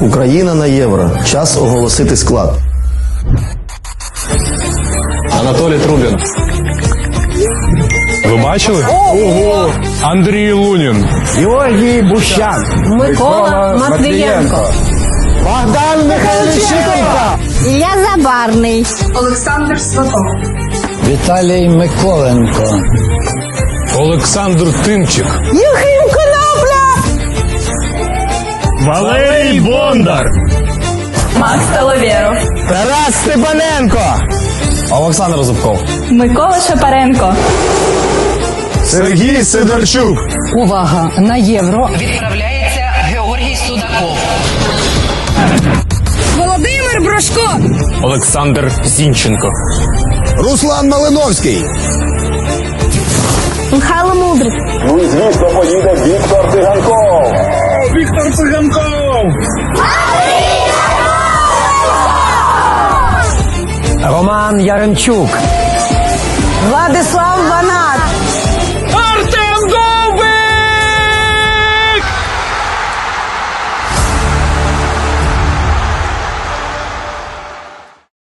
Україна на євро. Час оголосити склад. Анатолій Трубін. Ви бачили? Ого! Андрій Лунін. Георгій Бущан, Микола Матвієнко. Богдан Михайличенко, Ілля Забарний. Олександр Сватов. Віталій Миколенко, Олександр Тимчик. Юхим Конопля. Валерій Бондар. Макс Таловєров. Тарас Степаненко, Олександр Зубков. Микола Шапаренко. Сергій Сидорчук. Увага! На євро Відправляється Георгій Судаков. Володимир Брошко. Олександр Зінченко. Руслан Малиновський, Михайло Мудрик. Ну і звісно поїде Віктор Циганков. Циганков. Роман Яремчук, Владислав